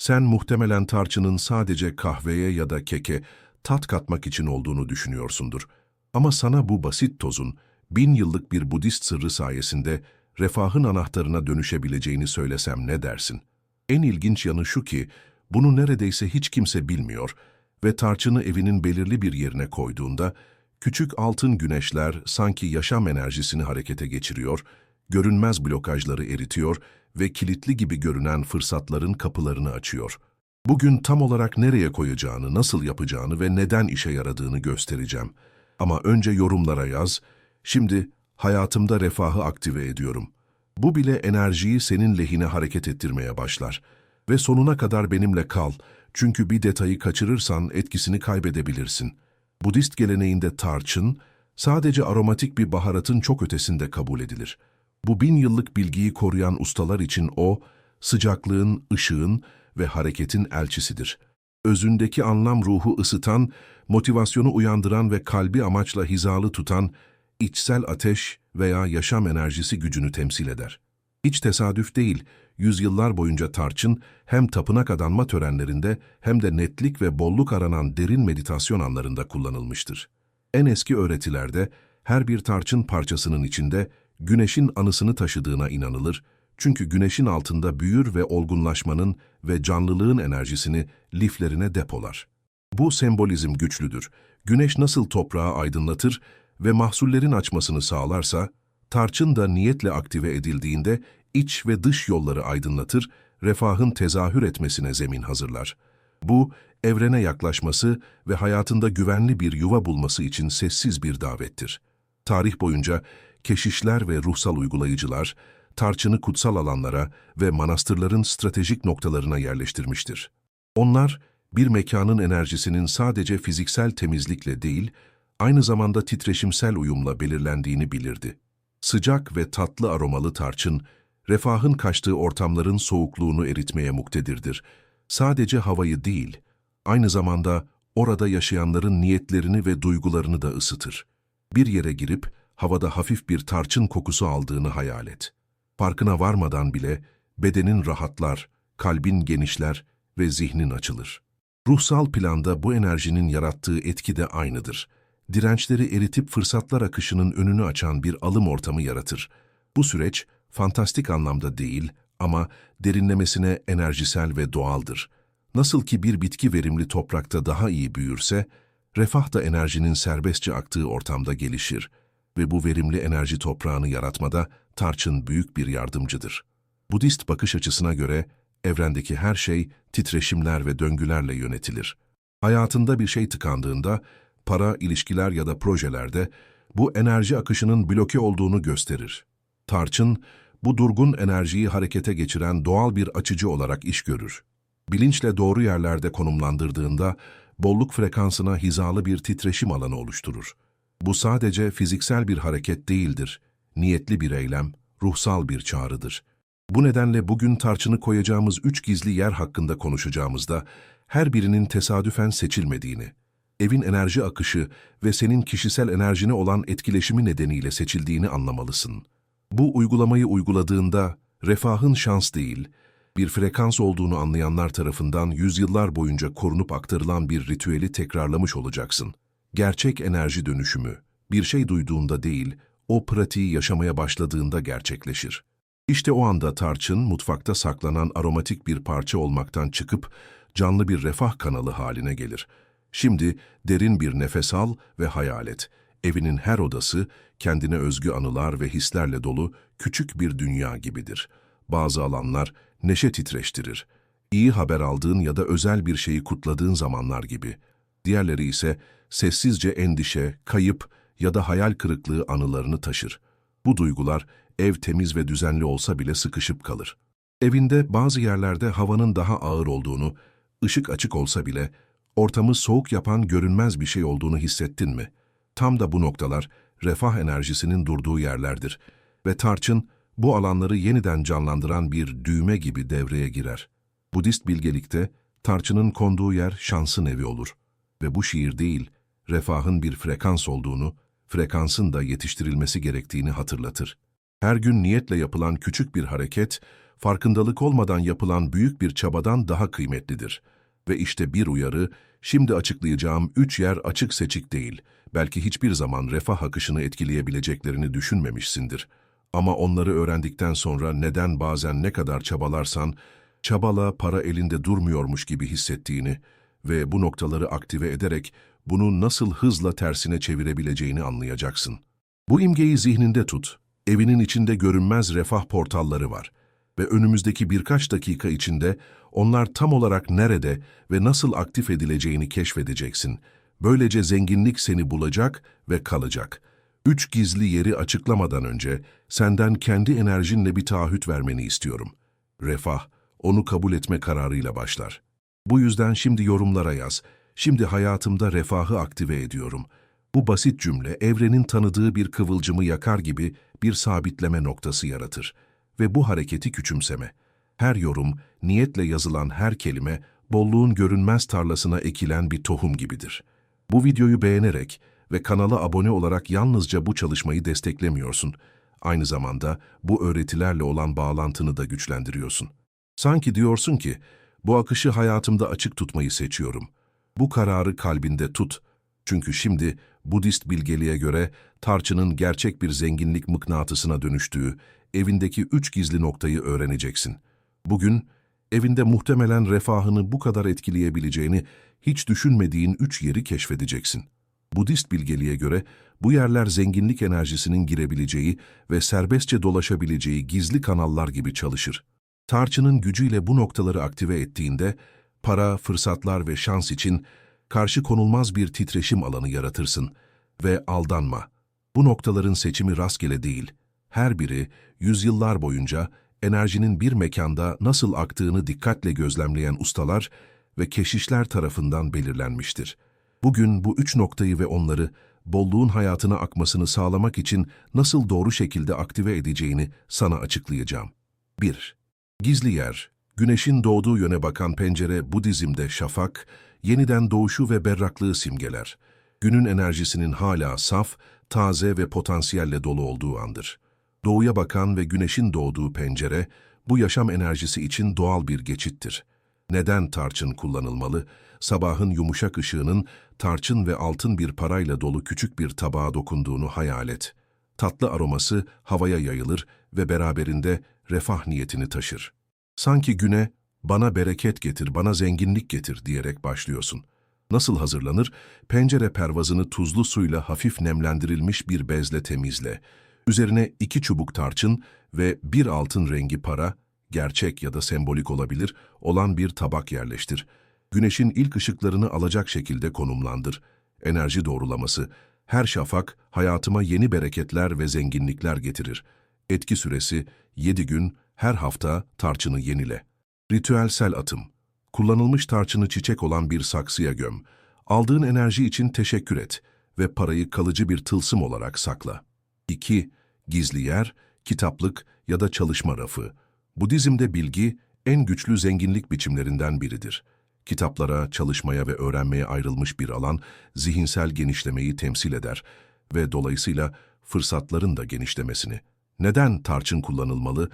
Sen muhtemelen tarçının sadece kahveye ya da keke tat katmak için olduğunu düşünüyorsundur. Ama sana bu basit tozun, bin yıllık bir Budist sırrı sayesinde refahın anahtarına dönüşebileceğini söylesem ne dersin? En ilginç yanı şu ki, bunu neredeyse hiç kimse bilmiyor ve tarçını evinin belirli bir yerine koyduğunda, küçük altın güneşler sanki yaşam enerjisini harekete geçiriyor, görünmez blokajları eritiyor ve kilitli gibi görünen fırsatların kapılarını açıyor. Bugün tam olarak nereye koyacağını, nasıl yapacağını ve neden işe yaradığını göstereceğim. Ama önce yorumlara yaz, şimdi hayatımda refahı aktive ediyorum. Bu bile enerjiyi senin lehine hareket ettirmeye başlar. Ve sonuna kadar benimle kal, çünkü bir detayı kaçırırsan etkisini kaybedebilirsin. Budist geleneğinde tarçın, sadece aromatik bir baharatın çok ötesinde kabul edilir. Bu bin yıllık bilgiyi koruyan ustalar için o, sıcaklığın, ışığın ve hareketin elçisidir. Özündeki anlam ruhu ısıtan, motivasyonu uyandıran ve kalbi amaçla hizalı tutan, içsel ateş veya yaşam enerjisi gücünü temsil eder. Hiç tesadüf değil, yüzyıllar boyunca tarçın hem tapınak adanma törenlerinde hem de netlik ve bolluk aranan derin meditasyon anlarında kullanılmıştır. En eski öğretilerde her bir tarçın parçasının içinde güneşin anısını taşıdığına inanılır, çünkü güneşin altında büyür ve olgunlaşmanın ve canlılığın enerjisini liflerine depolar. Bu sembolizm güçlüdür. Güneş nasıl toprağı aydınlatır ve mahsullerin açmasını sağlarsa, tarçın da niyetle aktive edildiğinde iç ve dış yolları aydınlatır, refahın tezahür etmesine zemin hazırlar. Bu, evrene yaklaşması ve hayatında güvenli bir yuva bulması için sessiz bir davettir. Tarih boyunca keşişler ve ruhsal uygulayıcılar, tarçını kutsal alanlara ve manastırların stratejik noktalarına yerleştirmiştir. Onlar, bir mekanın enerjisinin sadece fiziksel temizlikle değil, aynı zamanda titreşimsel uyumla belirlendiğini bilirdi. Sıcak ve tatlı aromalı tarçın, refahın kaçtığı ortamların soğukluğunu eritmeye muktedirdir. Sadece havayı değil, aynı zamanda orada yaşayanların niyetlerini ve duygularını da ısıtır. Bir yere girip, havada hafif bir tarçın kokusu aldığını hayal et. Farkına varmadan bile bedenin rahatlar, kalbin genişler ve zihnin açılır. Ruhsal planda bu enerjinin yarattığı etki de aynıdır. Dirençleri eritip fırsatlar akışının önünü açan bir alım ortamı yaratır. Bu süreç fantastik anlamda değil ama derinlemesine enerjisel ve doğaldır. Nasıl ki bir bitki verimli toprakta daha iyi büyürse, refah da enerjinin serbestçe aktığı ortamda gelişir ve bu verimli enerji toprağını yaratmada tarçın büyük bir yardımcıdır. Budist bakış açısına göre evrendeki her şey titreşimler ve döngülerle yönetilir. Hayatında bir şey tıkandığında, para, ilişkiler ya da projelerde bu enerji akışının bloke olduğunu gösterir. Tarçın, bu durgun enerjiyi harekete geçiren doğal bir açıcı olarak iş görür. Bilinçle doğru yerlerde konumlandırdığında, bolluk frekansına hizalı bir titreşim alanı oluşturur. Bu sadece fiziksel bir hareket değildir, niyetli bir eylem, ruhsal bir çağrıdır. Bu nedenle bugün tarçını koyacağımız üç gizli yer hakkında konuşacağımızda, her birinin tesadüfen seçilmediğini, evin enerji akışı ve senin kişisel enerjine olan etkileşimi nedeniyle seçildiğini anlamalısın. Bu uygulamayı uyguladığında, refahın şans değil, bir frekans olduğunu anlayanlar tarafından yüzyıllar boyunca korunup aktarılan bir ritüeli tekrarlamış olacaksın. Gerçek enerji dönüşümü, bir şey duyduğunda değil, o pratiği yaşamaya başladığında gerçekleşir. İşte o anda tarçın, mutfakta saklanan aromatik bir parça olmaktan çıkıp, canlı bir refah kanalı haline gelir. Şimdi derin bir nefes al ve hayal et. Evinin her odası, kendine özgü anılar ve hislerle dolu küçük bir dünya gibidir. Bazı alanlar neşe titreştirir. İyi haber aldığın ya da özel bir şeyi kutladığın zamanlar gibi. Diğerleri ise sessizce endişe, kayıp ya da hayal kırıklığı anılarını taşır. Bu duygular ev temiz ve düzenli olsa bile sıkışıp kalır. Evinde bazı yerlerde havanın daha ağır olduğunu, ışık açık olsa bile ortamı soğuk yapan görünmez bir şey olduğunu hissettin mi? Tam da bu noktalar refah enerjisinin durduğu yerlerdir ve tarçın bu alanları yeniden canlandıran bir düğme gibi devreye girer. Budist bilgelikte tarçının konduğu yer şansın evi olur ve bu şiir değil, refahın bir frekans olduğunu, frekansın da yetiştirilmesi gerektiğini hatırlatır. Her gün niyetle yapılan küçük bir hareket, farkındalık olmadan yapılan büyük bir çabadan daha kıymetlidir. Ve işte bir uyarı, şimdi açıklayacağım üç yer açık seçik değil. Belki hiçbir zaman refah akışını etkileyebileceklerini düşünmemişsindir. Ama onları öğrendikten sonra neden bazen ne kadar çabalarsan, çabala para elinde durmuyormuş gibi hissettiğini ve bu noktaları aktive ederek bunu nasıl hızla tersine çevirebileceğini anlayacaksın. Bu imgeyi zihninde tut. Evinin içinde görünmez refah portalları var ve önümüzdeki birkaç dakika içinde onlar tam olarak nerede ve nasıl aktif edileceğini keşfedeceksin. Böylece zenginlik seni bulacak ve kalacak. Üç gizli yeri açıklamadan önce senden kendi enerjinle bir taahhüt vermeni istiyorum. Refah, onu kabul etme kararıyla başlar. Bu yüzden şimdi yorumlara yaz. Şimdi hayatımda refahı aktive ediyorum. Bu basit cümle evrenin tanıdığı bir kıvılcımı yakar gibi bir sabitleme noktası yaratır. Ve bu hareketi küçümseme. Her yorum, niyetle yazılan her kelime, bolluğun görünmez tarlasına ekilen bir tohum gibidir. Bu videoyu beğenerek ve kanala abone olarak yalnızca bu çalışmayı desteklemiyorsun. Aynı zamanda bu öğretilerle olan bağlantını da güçlendiriyorsun. Sanki diyorsun ki, bu akışı hayatımda açık tutmayı seçiyorum. Bu kararı kalbinde tut. Çünkü şimdi Budist bilgeliğe göre tarçının gerçek bir zenginlik mıknatısına dönüştüğü evindeki üç gizli noktayı öğreneceksin. Bugün evinde muhtemelen refahını bu kadar etkileyebileceğini hiç düşünmediğin üç yeri keşfedeceksin. Budist bilgeliğe göre bu yerler zenginlik enerjisinin girebileceği ve serbestçe dolaşabileceği gizli kanallar gibi çalışır. Tarçının gücüyle bu noktaları aktive ettiğinde, para, fırsatlar ve şans için karşı konulmaz bir titreşim alanı yaratırsın ve aldanma. Bu noktaların seçimi rastgele değil, her biri yüzyıllar boyunca enerjinin bir mekanda nasıl aktığını dikkatle gözlemleyen ustalar ve keşişler tarafından belirlenmiştir. Bugün bu üç noktayı ve onları bolluğun hayatına akmasını sağlamak için nasıl doğru şekilde aktive edeceğini sana açıklayacağım. 1. Gizli yer, güneşin doğduğu yöne bakan pencere Budizm'de şafak, yeniden doğuşu ve berraklığı simgeler. Günün enerjisinin hala saf, taze ve potansiyelle dolu olduğu andır. Doğuya bakan ve güneşin doğduğu pencere, bu yaşam enerjisi için doğal bir geçittir. Neden tarçın kullanılmalı? Sabahın yumuşak ışığının tarçın ve altın bir parayla dolu küçük bir tabağa dokunduğunu hayal et. Tatlı aroması havaya yayılır ve beraberinde refah niyetini taşır. Sanki güne, bana bereket getir, bana zenginlik getir diyerek başlıyorsun. Nasıl hazırlanır? Pencere pervazını tuzlu suyla hafif nemlendirilmiş bir bezle temizle. Üzerine iki çubuk tarçın ve bir altın rengi para, gerçek ya da sembolik olabilir, olan bir tabak yerleştir. Güneşin ilk ışıklarını alacak şekilde konumlandır. Enerji doğrulaması, her şafak hayatıma yeni bereketler ve zenginlikler getirir. Etki süresi 7 gün, her hafta tarçını yenile. Ritüelsel atım. Kullanılmış tarçını çiçek olan bir saksıya göm. Aldığın enerji için teşekkür et ve parayı kalıcı bir tılsım olarak sakla. 2. Gizli yer, kitaplık ya da çalışma rafı. Budizm'de bilgi en güçlü zenginlik biçimlerinden biridir. Kitaplara, çalışmaya ve öğrenmeye ayrılmış bir alan zihinsel genişlemeyi temsil eder ve dolayısıyla fırsatların da genişlemesini. Neden tarçın kullanılmalı?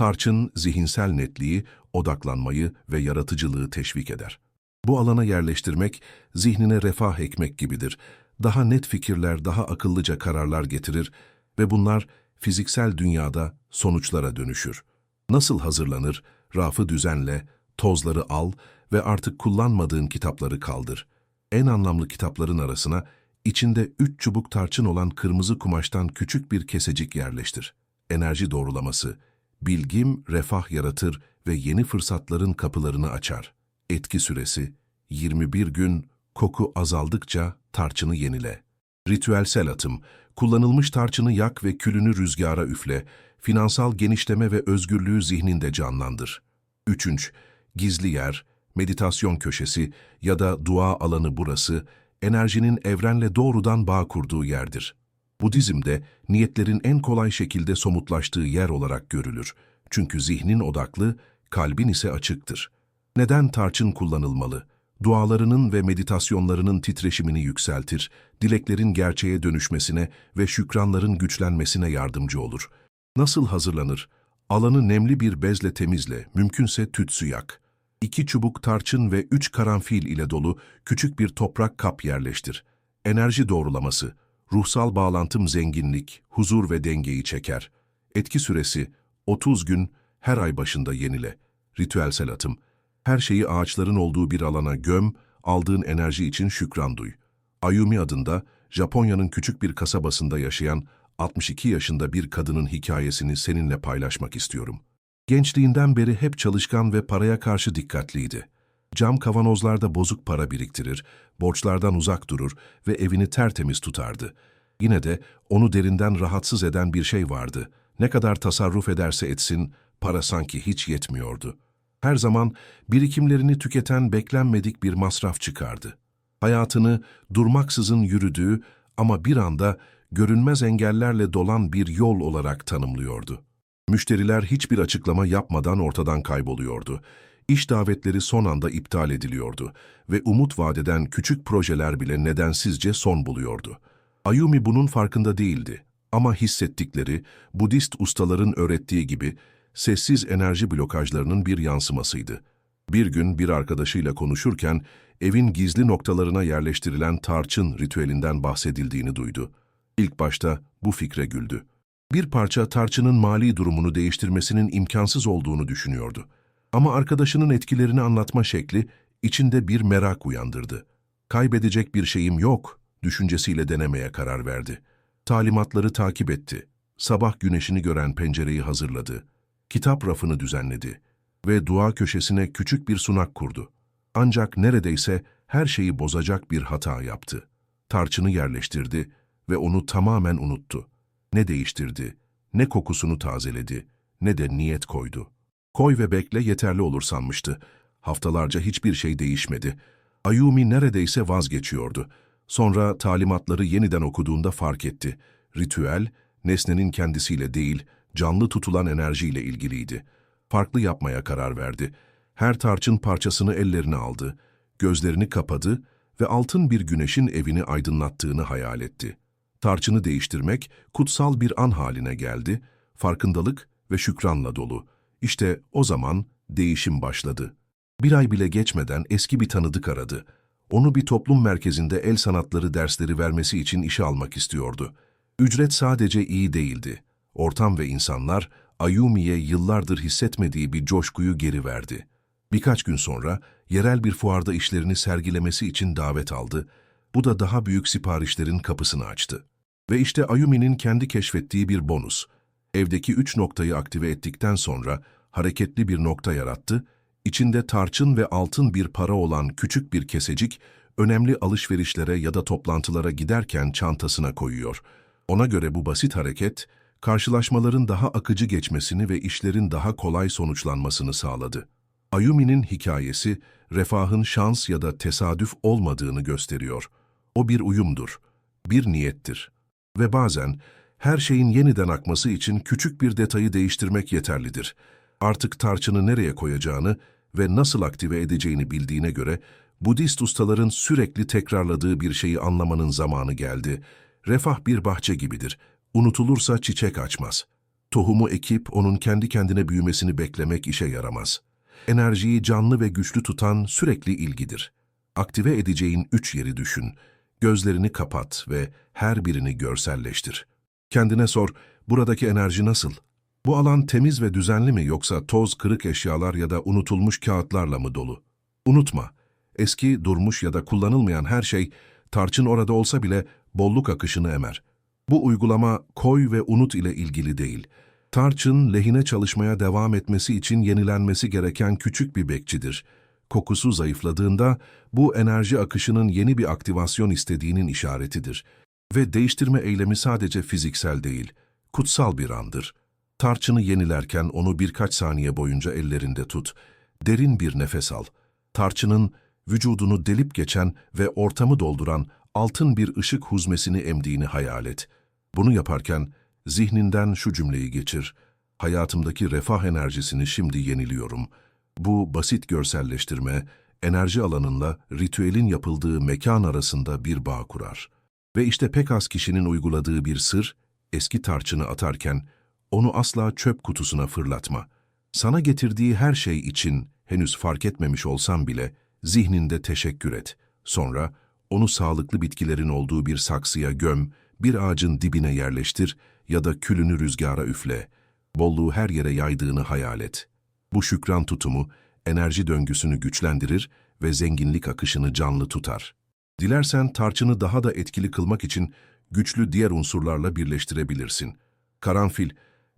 Tarçın zihinsel netliği, odaklanmayı ve yaratıcılığı teşvik eder. Bu alana yerleştirmek, zihnine refah ekmek gibidir. Daha net fikirler, daha akıllıca kararlar getirir ve bunlar fiziksel dünyada sonuçlara dönüşür. Nasıl hazırlanır? Rafı düzenle, tozları al ve artık kullanmadığın kitapları kaldır. En anlamlı kitapların arasına içinde üç çubuk tarçın olan kırmızı kumaştan küçük bir kesecik yerleştir. Enerji doğrulaması, bilgim refah yaratır ve yeni fırsatların kapılarını açar. Etki süresi 21 gün, koku azaldıkça tarçını yenile. Ritüelsel atım, kullanılmış tarçını yak ve külünü rüzgara üfle, finansal genişleme ve özgürlüğü zihninde canlandır. Üçüncü, gizli yer, meditasyon köşesi ya da dua alanı burası, enerjinin evrenle doğrudan bağ kurduğu yerdir. Budizm'de niyetlerin en kolay şekilde somutlaştığı yer olarak görülür. Çünkü zihnin odaklı, kalbin ise açıktır. Neden tarçın kullanılmalı? Dualarının ve meditasyonlarının titreşimini yükseltir, dileklerin gerçeğe dönüşmesine ve şükranların güçlenmesine yardımcı olur. Nasıl hazırlanır? Alanı nemli bir bezle temizle, mümkünse tütsü yak. İki çubuk tarçın ve üç karanfil ile dolu küçük bir toprak kap yerleştir. Enerji doğrulaması, ruhsal bağlantım zenginlik, huzur ve dengeyi çeker. Etki süresi 30 gün, her ay başında yenile. Ritüelsel atım, her şeyi ağaçların olduğu bir alana göm, aldığın enerji için şükran duy. Ayumi adında Japonya'nın küçük bir kasabasında yaşayan 62 yaşında bir kadının hikayesini seninle paylaşmak istiyorum. Gençliğinden beri hep çalışkan ve paraya karşı dikkatliydi. Cam kavanozlarda bozuk para biriktirir, borçlardan uzak durur ve evini tertemiz tutardı. Yine de onu derinden rahatsız eden bir şey vardı. Ne kadar tasarruf ederse etsin, para sanki hiç yetmiyordu. Her zaman birikimlerini tüketen beklenmedik bir masraf çıkardı. Hayatını durmaksızın yürüdüğü ama bir anda görünmez engellerle dolan bir yol olarak tanımlıyordu. Müşteriler hiçbir açıklama yapmadan ortadan kayboluyordu. İş davetleri son anda iptal ediliyordu ve umut vadeden küçük projeler bile nedensizce son buluyordu. Ayumi bunun farkında değildi ama hissettikleri, Budist ustaların öğrettiği gibi sessiz enerji blokajlarının bir yansımasıydı. Bir gün bir arkadaşıyla konuşurken evin gizli noktalarına yerleştirilen tarçın ritüelinden bahsedildiğini duydu. İlk başta bu fikre güldü. Bir parça tarçının mali durumunu değiştirmesinin imkansız olduğunu düşünüyordu. Ama arkadaşının etkilerini anlatma şekli içinde bir merak uyandırdı. Kaybedecek bir şeyim yok düşüncesiyle denemeye karar verdi. Talimatları takip etti. Sabah güneşini gören pencereyi hazırladı. Kitap rafını düzenledi ve dua köşesine küçük bir sunak kurdu. Ancak neredeyse her şeyi bozacak bir hata yaptı. Tarçını yerleştirdi ve onu tamamen unuttu. Ne değiştirdi, ne kokusunu tazeledi, ne de niyet koydu. Koy ve bekle yeterli olur sanmıştı. Haftalarca hiçbir şey değişmedi. Ayumi neredeyse vazgeçiyordu. Sonra talimatları yeniden okuduğunda fark etti. Ritüel, nesnenin kendisiyle değil, canlı tutulan enerjiyle ilgiliydi. Farklı yapmaya karar verdi. Her tarçın parçasını ellerine aldı, gözlerini kapadı ve altın bir güneşin evini aydınlattığını hayal etti. Tarçını değiştirmek kutsal bir an haline geldi, farkındalık ve şükranla dolu. İşte o zaman değişim başladı. Bir ay bile geçmeden eski bir tanıdık aradı. Onu bir toplum merkezinde el sanatları dersleri vermesi için işe almak istiyordu. Ücret sadece iyi değildi. Ortam ve insanlar Ayumi'ye yıllardır hissetmediği bir coşkuyu geri verdi. Birkaç gün sonra yerel bir fuarda işlerini sergilemesi için davet aldı. Bu da daha büyük siparişlerin kapısını açtı. Ve işte Ayumi'nin kendi keşfettiği bir bonus. Evdeki üç noktayı aktive ettikten sonra hareketli bir nokta yarattı, içinde tarçın ve altın bir para olan küçük bir kesecik, önemli alışverişlere ya da toplantılara giderken çantasına koyuyor. Ona göre bu basit hareket, karşılaşmaların daha akıcı geçmesini ve işlerin daha kolay sonuçlanmasını sağladı. Ayumi'nin hikayesi, refahın şans ya da tesadüf olmadığını gösteriyor. O bir uyumdur, bir niyettir. Ve bazen her şeyin yeniden akması için küçük bir detayı değiştirmek yeterlidir. Artık tarçını nereye koyacağını ve nasıl aktive edeceğini bildiğine göre Budist ustaların sürekli tekrarladığı bir şeyi anlamanın zamanı geldi. Refah bir bahçe gibidir. Unutulursa çiçek açmaz. Tohumu ekip onun kendi kendine büyümesini beklemek işe yaramaz. Enerjiyi canlı ve güçlü tutan sürekli ilgidir. Aktive edeceğin üç yeri düşün. Gözlerini kapat ve her birini görselleştir. Kendine sor, buradaki enerji nasıl? Bu alan temiz ve düzenli mi yoksa toz, kırık eşyalar ya da unutulmuş kağıtlarla mı dolu? Unutma, eski, durmuş ya da kullanılmayan her şey, tarçın orada olsa bile bolluk akışını emer. Bu uygulama koy ve unut ile ilgili değil. Tarçın, lehine çalışmaya devam etmesi için yenilenmesi gereken küçük bir bekçidir. Kokusu zayıfladığında, bu enerji akışının yeni bir aktivasyon istediğinin işaretidir. Ve değiştirme eylemi sadece fiziksel değil, kutsal bir andır. Tarçını yenilerken onu birkaç saniye boyunca ellerinde tut. Derin bir nefes al. Tarçının vücudunu delip geçen ve ortamı dolduran altın bir ışık huzmesini emdiğini hayal et. Bunu yaparken zihninden şu cümleyi geçir. Hayatımdaki refah enerjisini şimdi yeniliyorum. Bu basit görselleştirme, enerji alanınla ritüelin yapıldığı mekan arasında bir bağ kurar. Ve işte pek az kişinin uyguladığı bir sır, eski tarçını atarken onu asla çöp kutusuna fırlatma. Sana getirdiği her şey için henüz fark etmemiş olsam bile zihninde teşekkür et. Sonra onu sağlıklı bitkilerin olduğu bir saksıya göm, bir ağacın dibine yerleştir ya da külünü rüzgara üfle. Bolluğu her yere yaydığını hayal et. Bu şükran tutumu enerji döngüsünü güçlendirir ve zenginlik akışını canlı tutar. Dilersen tarçını daha da etkili kılmak için güçlü diğer unsurlarla birleştirebilirsin. Karanfil,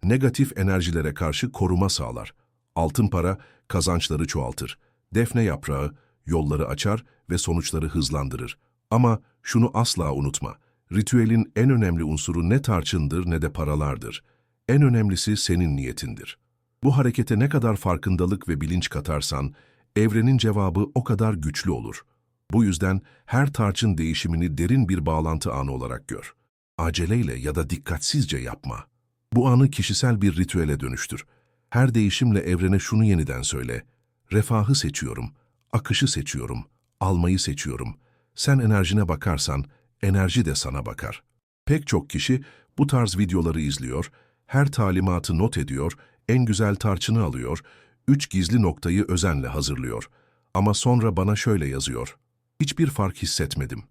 negatif enerjilere karşı koruma sağlar. Altın para, kazançları çoğaltır. Defne yaprağı, yolları açar ve sonuçları hızlandırır. Ama şunu asla unutma, ritüelin en önemli unsuru ne tarçındır ne de paralardır. En önemlisi senin niyetindir. Bu harekete ne kadar farkındalık ve bilinç katarsan, evrenin cevabı o kadar güçlü olur. Bu yüzden her tarçın değişimini derin bir bağlantı anı olarak gör. Aceleyle ya da dikkatsizce yapma. Bu anı kişisel bir ritüele dönüştür. Her değişimle evrene şunu yeniden söyle. Refahı seçiyorum, akışı seçiyorum, almayı seçiyorum. Sen enerjine bakarsan, enerji de sana bakar. Pek çok kişi bu tarz videoları izliyor, her talimatı not ediyor, en güzel tarçını alıyor, üç gizli noktayı özenle hazırlıyor. Ama sonra bana şöyle yazıyor. Hiçbir fark hissetmedim.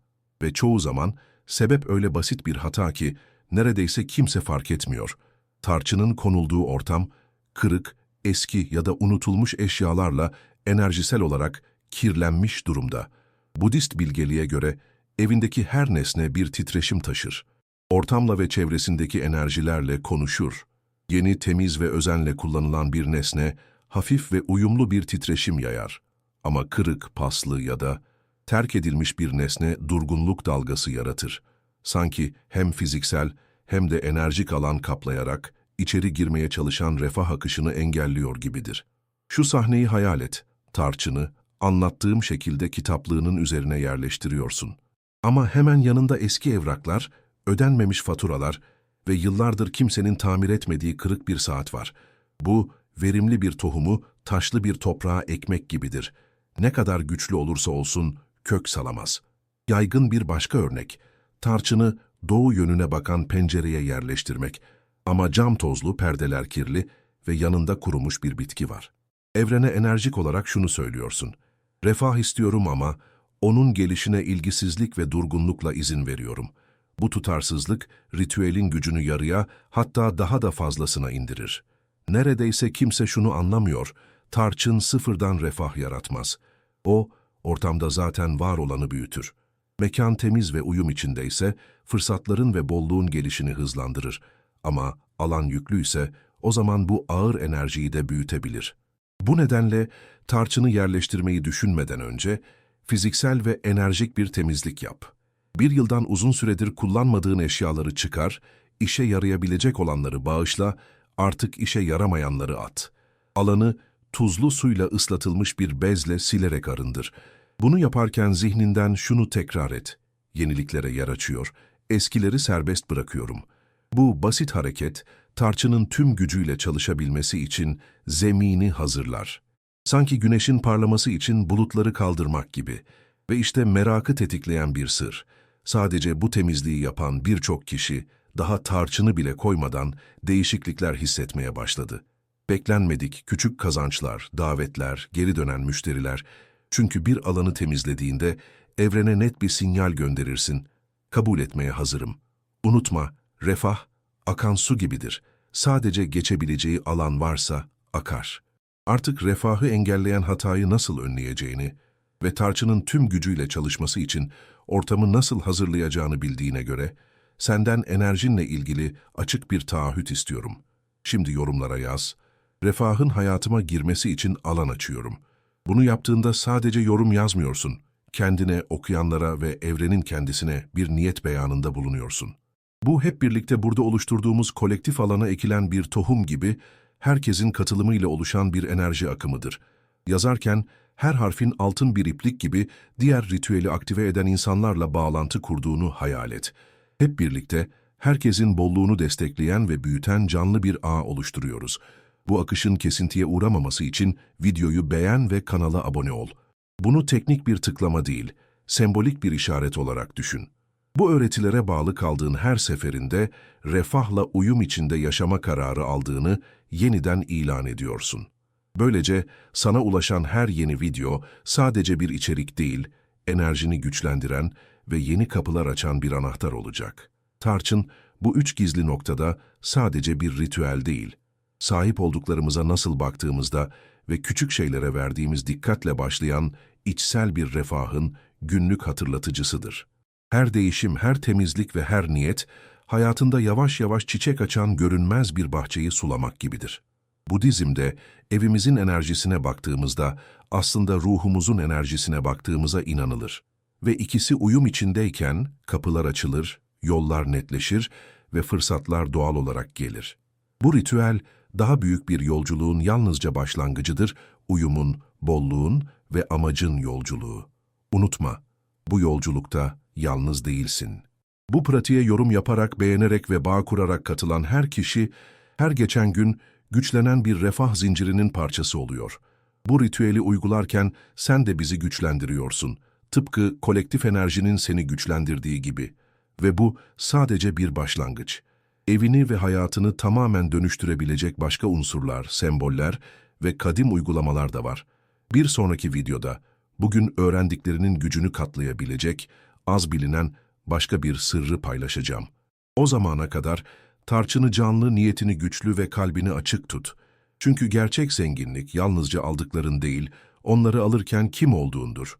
Ve çoğu zaman sebep öyle basit bir hata ki neredeyse kimse fark etmiyor. Tarçının konulduğu ortam, kırık, eski ya da unutulmuş eşyalarla enerjisel olarak kirlenmiş durumda. Budist bilgeliğe göre evindeki her nesne bir titreşim taşır. Ortamla ve çevresindeki enerjilerle konuşur. Yeni, temiz ve özenle kullanılan bir nesne, hafif ve uyumlu bir titreşim yayar. Ama kırık, paslı ya da terk edilmiş bir nesne durgunluk dalgası yaratır. Sanki hem fiziksel hem de enerjik alan kaplayarak içeri girmeye çalışan refah akışını engelliyor gibidir. Şu sahneyi hayal et. Tarçını, anlattığım şekilde kitaplığının üzerine yerleştiriyorsun. Ama hemen yanında eski evraklar, ödenmemiş faturalar ve yıllardır kimsenin tamir etmediği kırık bir saat var. Bu, verimli bir tohumu taşlı bir toprağa ekmek gibidir. Ne kadar güçlü olursa olsun kök salamaz. Yaygın bir başka örnek, tarçını doğu yönüne bakan pencereye yerleştirmek. Ama cam tozlu, perdeler kirli ve yanında kurumuş bir bitki var. Evrene enerjik olarak şunu söylüyorsun. Refah istiyorum ama onun gelişine ilgisizlik ve durgunlukla izin veriyorum. Bu tutarsızlık ritüelin gücünü yarıya hatta daha da fazlasına indirir. Neredeyse kimse şunu anlamıyor. Tarçın sıfırdan refah yaratmaz. O, ortamda zaten var olanı büyütür. Mekan temiz ve uyum içindeyse fırsatların ve bolluğun gelişini hızlandırır. Ama alan yüklüyse o zaman bu ağır enerjiyi de büyütebilir. Bu nedenle tarçını yerleştirmeyi düşünmeden önce fiziksel ve enerjik bir temizlik yap. Bir yıldan uzun süredir kullanmadığın eşyaları çıkar, işe yarayabilecek olanları bağışla, artık işe yaramayanları at. Alanı tuzlu suyla ıslatılmış bir bezle silerek arındır. Bunu yaparken zihninden şunu tekrar et. Yeniliklere yer açıyor, eskileri serbest bırakıyorum. Bu basit hareket, tarçının tüm gücüyle çalışabilmesi için zemini hazırlar. Sanki güneşin parlaması için bulutları kaldırmak gibi. Ve işte merakı tetikleyen bir sır. Sadece bu temizliği yapan birçok kişi daha tarçını bile koymadan değişiklikler hissetmeye başladı. Beklenmedik küçük kazançlar, davetler, geri dönen müşteriler. Çünkü bir alanı temizlediğinde evrene net bir sinyal gönderirsin. Kabul etmeye hazırım. Unutma, refah, akan su gibidir. Sadece geçebileceği alan varsa akar. Artık refahı engelleyen hatayı nasıl önleyeceğini ve tarçının tüm gücüyle çalışması için ortamı nasıl hazırlayacağını bildiğine göre, senden enerjinle ilgili açık bir taahhüt istiyorum. Şimdi yorumlara yaz. Refahın hayatıma girmesi için alan açıyorum. Bunu yaptığında sadece yorum yazmıyorsun. Kendine, okuyanlara ve evrenin kendisine bir niyet beyanında bulunuyorsun. Bu hep birlikte burada oluşturduğumuz kolektif alana ekilen bir tohum gibi herkesin katılımıyla oluşan bir enerji akımıdır. Yazarken her harfin altın bir iplik gibi diğer ritüeli aktive eden insanlarla bağlantı kurduğunu hayal et. Hep birlikte herkesin bolluğunu destekleyen ve büyüten canlı bir ağ oluşturuyoruz. Bu akışın kesintiye uğramaması için videoyu beğen ve kanala abone ol. Bunu teknik bir tıklama değil, sembolik bir işaret olarak düşün. Bu öğretilere bağlı kaldığın her seferinde refahla uyum içinde yaşama kararı aldığını yeniden ilan ediyorsun. Böylece sana ulaşan her yeni video sadece bir içerik değil, enerjini güçlendiren ve yeni kapılar açan bir anahtar olacak. Tarçın, bu üç gizli noktada sadece bir ritüel değil, sahip olduklarımıza nasıl baktığımızda ve küçük şeylere verdiğimiz dikkatle başlayan içsel bir refahın günlük hatırlatıcısıdır. Her değişim, her temizlik ve her niyet, hayatında yavaş yavaş çiçek açan görünmez bir bahçeyi sulamak gibidir. Budizm'de evimizin enerjisine baktığımızda aslında ruhumuzun enerjisine baktığımıza inanılır. Ve ikisi uyum içindeyken kapılar açılır, yollar netleşir ve fırsatlar doğal olarak gelir. Bu ritüel daha büyük bir yolculuğun yalnızca başlangıcıdır, uyumun, bolluğun ve amacın yolculuğu. Unutma, bu yolculukta yalnız değilsin. Bu pratiğe yorum yaparak, beğenerek ve bağ kurarak katılan her kişi, her geçen gün güçlenen bir refah zincirinin parçası oluyor. Bu ritüeli uygularken sen de bizi güçlendiriyorsun. Tıpkı kolektif enerjinin seni güçlendirdiği gibi. Ve bu sadece bir başlangıç. Evini ve hayatını tamamen dönüştürebilecek başka unsurlar, semboller ve kadim uygulamalar da var. Bir sonraki videoda bugün öğrendiklerinin gücünü katlayabilecek, az bilinen başka bir sırrı paylaşacağım. O zamana kadar tarçını canlı, niyetini güçlü ve kalbini açık tut. Çünkü gerçek zenginlik yalnızca aldıkların değil, onları alırken kim olduğundur.